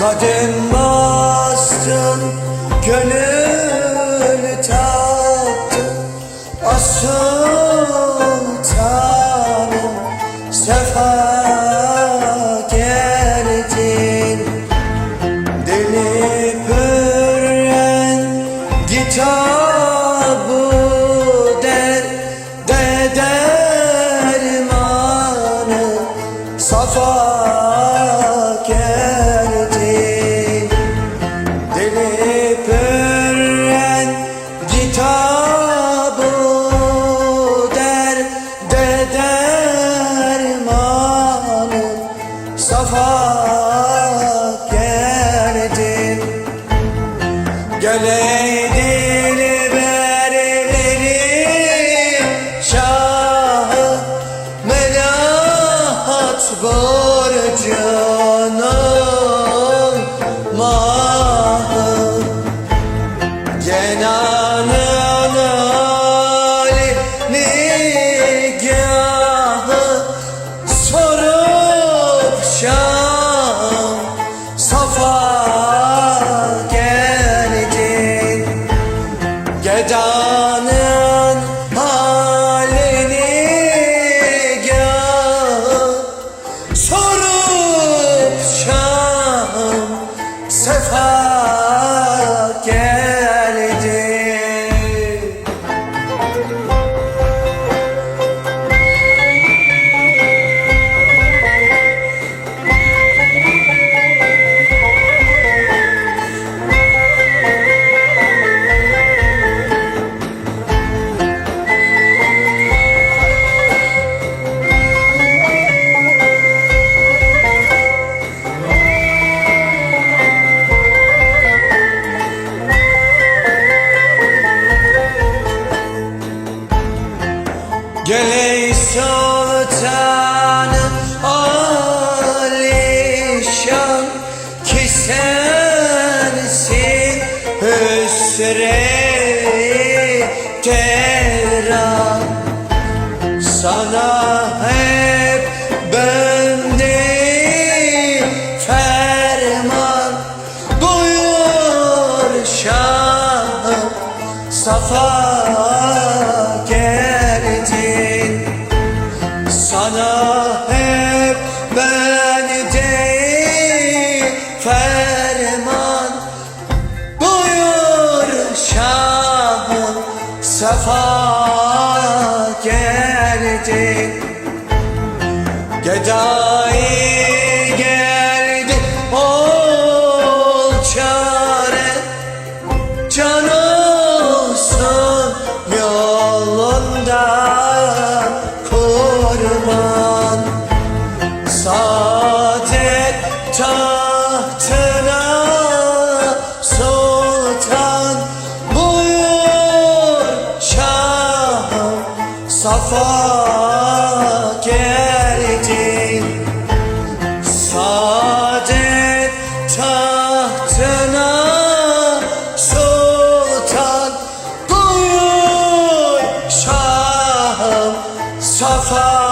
Kadem bastın Gönül taktın Asıl Geleydin berleri Şahı Melahat borcunun mahı Cenanın जाने Geley sultanım alişan Ki sensin hüsrevi Sana hep bendeyim ferman Buyur şahım safa Sana hep bendeyim ferman. Buyur şahım safa geldin Gedai Saadet tahtına sultan buyur şahım Safa geldin. Saadet tahtına sultan buyur şahım Safa